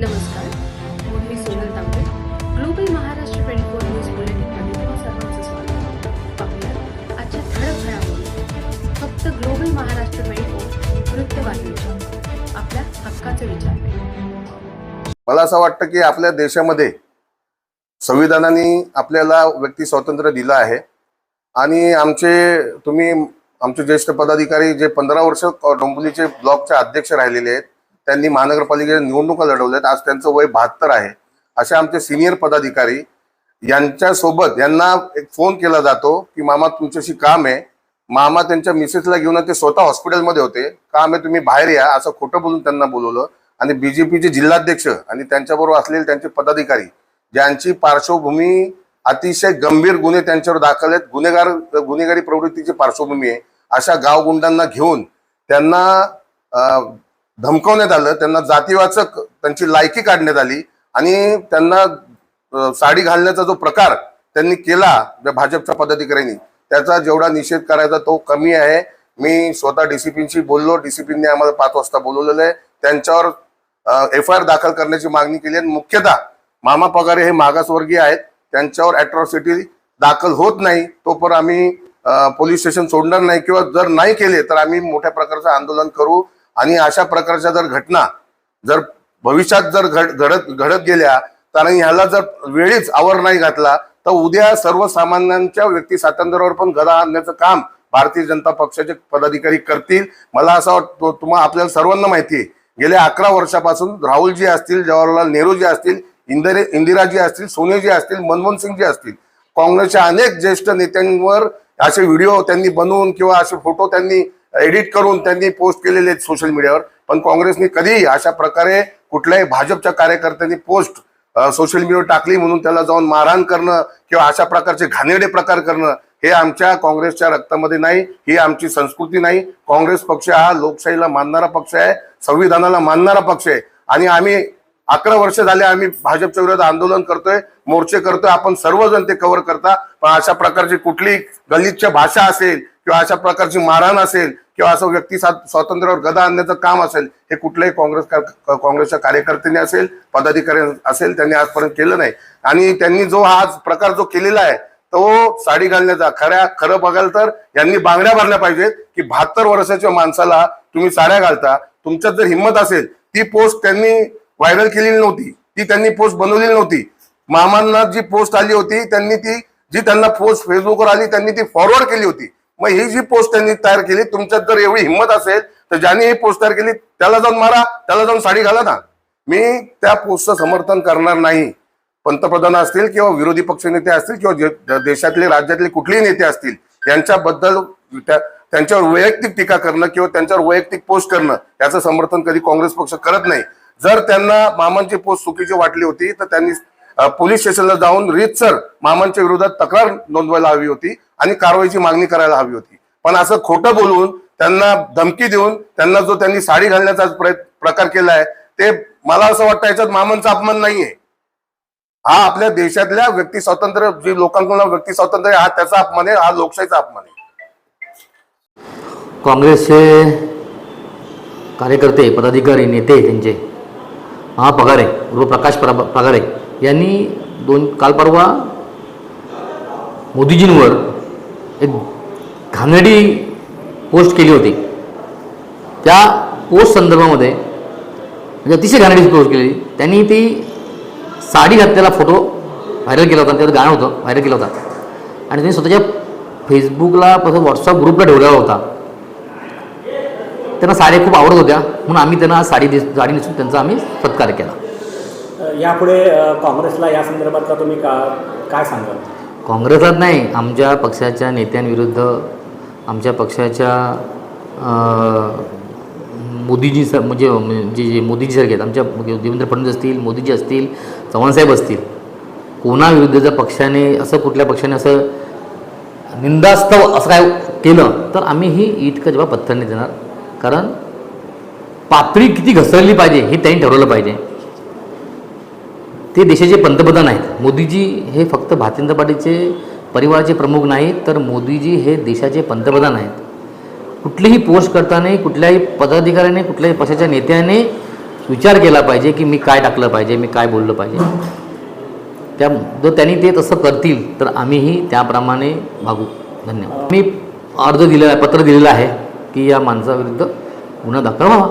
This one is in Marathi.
नमस्कार मी Sonal Tambe global Maharashtra twenty four news बुलेटिनमध्ये तुम्हा सर्वांचं स्वागत. पाहूया आजच्या ठळक घडामोडी. फक्त ग्लोबल महाराष्ट्र ट्वेंटी फोर वृत्तवाहिनीच्या आपल्या हक्काचा विचार. मला असं वाटतं की आपल्या देशामध्ये संविधानाने आपल्याला व्यक्ती स्वातंत्र्य दिलं आहे. आणि आमचे तुम्ही आमचे ज्येष्ठ पदाधिकारी जे पंधरा वर्ष डोंबिवलीचे ब्लॉकचे अध्यक्ष राहिलेले आहेत त्यांनी महानगरपालिकेच्या निवडणुका लढवल्यात. आज त्यांचं वय बहात्तर आहे. असे आमचे सिनियर पदाधिकारी यांच्यासोबत यांना एक फोन केला जातो की मामा तुमच्याशी काम आहे. मामा त्यांच्या मिसेसला घेऊन ते स्वतः हॉस्पिटलमध्ये होते. काम आहे तुम्ही बाहेर या. असं खोटं बोलून त्यांना बोलवलं. आणि बीजेपीचे जिल्हाध्यक्ष आणि त्यांच्याबरोबर असलेले त्यांचे पदाधिकारी ज्यांची पार्श्वभूमी अतिशय गंभीर गुन्हे त्यांच्यावर दाखल आहेत. गुन्हेगार गुन्हेगारी प्रवृत्तीची पार्श्वभूमी आहे. अशा गावगुंडांना घेऊन त्यांना धमकवण्यात आलं त्यांना जातीवाचक त्यांची लायकी काढण्यात आली आणि त्यांना साडी घालण्याचा जो प्रकार त्यांनी केला ज्या भाजपच्या पदाधिकाऱ्यांनी त्याचा जेवढा निषेध करायचा तो कमी आहे. मी स्वतः डीसीपींशी बोललो डीसीपींनी आम्हाला पाच वाजता बोलवलेलं आहे. त्यांच्यावर एफ आय आर दाखल करण्याची मागणी केली आणि मुख्यतः मामा पगारे हे मागासवर्गीय आहेत. त्यांच्यावर अॅट्रॉसिटी दाखल होत नाही. तोपर्यंत आम्ही पोलीस स्टेशन सोडणार नाही किंवा जर नाही केले तर आम्ही मोठ्या प्रकारचं आंदोलन करू. आणि अशा प्रकारच्या जर घटना जर भविष्यात जर घड घडत घडत गेल्या तर ह्याला जर वेळीच आवर नाही घातला तर उद्या सर्वसामान्यांच्या व्यक्ती स्वातंत्र्यावर पण गदा आणण्याचं काम भारतीय जनता पक्षाचे पदाधिकारी करतील. मला असं वाटतं तुम्हाला आपल्याला सर्वांना माहिती आहे गेल्या अकरा वर्षापासून राहुलजी असतील जवाहरलाल नेहरूजी असतील इंदिरे इंदिराजी असतील सोनियाजी असतील मनमोहन सिंगजी असतील. काँग्रेसच्या अनेक ज्येष्ठ नेत्यांवर असे व्हिडिओ त्यांनी बनवून किंवा असे फोटो त्यांनी एडिट करून त्यांनी पोस्ट केलेले आहेत सोशल मीडियावर पण काँग्रेसने कधीही अशा प्रकारे कुठल्याही भाजपच्या कार्यकर्त्यांनी पोस्ट सोशल मीडियावर टाकली म्हणून त्याला जाऊन मारहाण करणं किंवा अशा प्रकारचे घाणेरडे प्रकार करणं हे आमच्या काँग्रेसच्या रक्तामध्ये नाही ही आमची संस्कृती नाही. काँग्रेस पक्ष हा लोकशाहीला मानणारा पक्ष आहे संविधानाला मानणारा पक्ष आहे. आणि आम्ही अकरा वर्ष झाले आम्ही भाजपच्या विरोधात आंदोलन करतोय मोर्चे करतोय आपण सर्वजण ते कव्हर करता. पण अशा प्रकारची कुठली गलितच्या भाषा असेल किंवा अशा प्रकारची मारहाण असेल किंवा असं व्यक्ती स्वातंत्र्यावर गदा आणण्याचं काम असेल हे कुठल्याही काँग्रेस का- काँग्रेसच्या कार्यकर्त्यांनी असेल पदाधिकारी असेल त्यांनी आजपर्यंत केलं नाही. आणि त्यांनी जो हा प्रकार जो केलेला आहे तो साडी घालण्याचा खऱ्या खरं बघाल तर यांनी बांगड्या भरल्या पाहिजेत की बहात्तर वर्षाच्या माणसाला तुम्ही साड्या घालता. तुमच्यात जर हिंमत असेल ती पोस्ट त्यांनी व्हायरल केलेली नव्हती. ती त्यांनी पोस्ट बनवलेली नव्हती. मामांना जी पोस्ट आली होती त्यांनी ती जी त्यांना पोस्ट फेसबुकवर आली त्यांनी ती फॉरवर्ड केली होती. मग ही जी पोस्ट त्यांनी तयार केली तुमच्यात जर एवढी हिंमत असेल तर ज्यांनी ही पोस्ट तयार केली त्याला जाऊन मारा त्याला जाऊन साडी घाला ना. मी त्या पोस्टचं समर्थन करणार नाही. पंतप्रधान असतील किंवा विरोधी पक्षनेते असतील किंवा देशातले राज्यातले कुठलेही नेते असतील यांच्याबद्दल त्या- त्यांच्यावर वैयक्तिक टीका करणं किंवा त्यांच्यावर वैयक्तिक पोस्ट करणं याचं समर्थन कधी काँग्रेस पक्ष करत नाही. जर त्यांना मामांची पोस्ट चुकीची वाटली होती तर त्यांनी पोलीस स्टेशनला जाऊन रीतसर मामांच्या विरोधात तक्रार नोंदवायला हवी होती आणि कारवाईची मागणी करायला हवी होती. पण असं खोटं बोलून त्यांना धमकी देऊन त्यांना जो त्यांनी साडी घालण्याचा प्रयत्न प्रकार केलाय ते मला असं वाटतं याच्यात मामांचा अपमान नाहीये. हा आपल्या देशातल्या व्यक्ती स्वातंत्र्य जे लोकांकडून व्यक्ती स्वातंत्र्य आहे, हा त्याचा अपमान आहे हा लोकशाहीचा अपमान आहे. काँग्रेसचे कार्यकर्ते पदाधिकारी नेते त्यांचे. हा पगारे व प्रकाश पगारे यांनी दोन काल परवा मोदीजींवर एक घाणेरडी पोस्ट केली होती. त्या पोस्ट संदर्भामध्ये म्हणजे अतिशय घाणेरडी पोस्ट केली. त्यांनी ती साडी घातलेला फोटो व्हायरल केला होता. त्याचं गाणं होतं व्हायरल केला होता. आणि त्यांनी स्वतःच्या फेसबुकला तसं व्हॉट्सअप ग्रुपला ठेवलेला होता. त्यांना साड्या खूप आवडत होत्या. म्हणून आम्ही त्यांना साडी दिस साडी नेसून त्यांचा आम्ही सत्कार केला. यापुढे काँग्रेसला या संदर्भातला तुम्ही का काय सांगाल? काँग्रेसात नाही आमच्या पक्षाच्या नेत्यांविरुद्ध आमच्या पक्षाच्या मोदीजी सर म्हणजे जे जे मोदीजी सारखे आहेत आमच्या देवेंद्र फडणवीस असतील मोदीजी असतील चव्हाणसाहेब असतील कोणाविरुद्ध जर पक्षाने असं कुठल्या पक्षाने असं निंदास्तव असं काय केलं तर आम्ही ही इतकं जेव्हा पत्थर नाही देणार. कारण पातळी किती घसरली पाहिजे हे त्यांनी ठरवलं पाहिजे. ते देशाचे पंतप्रधान आहेत. मोदीजी हे फक्त भारतीय जनता पार्टीचे परिवाराचे प्रमुख नाहीत तर मोदीजी हे देशाचे पंतप्रधान आहेत. कुठलीही पोस्ट करताना कुठल्याही पदाधिकाऱ्याने कुठल्याही पक्षाच्या नेत्याने विचार केला पाहिजे की मी काय टाकलं पाहिजे मी काय बोललं पाहिजे. त्या जर त्यांनी ते तसं करतील तर आम्हीही त्याप्रमाणे भागू. धन्यवाद. मी अर्ज दिलेला आहे पत्र दिलेलं आहे की या माणसाविरुद्ध गुन्हा दाखल व्हावा.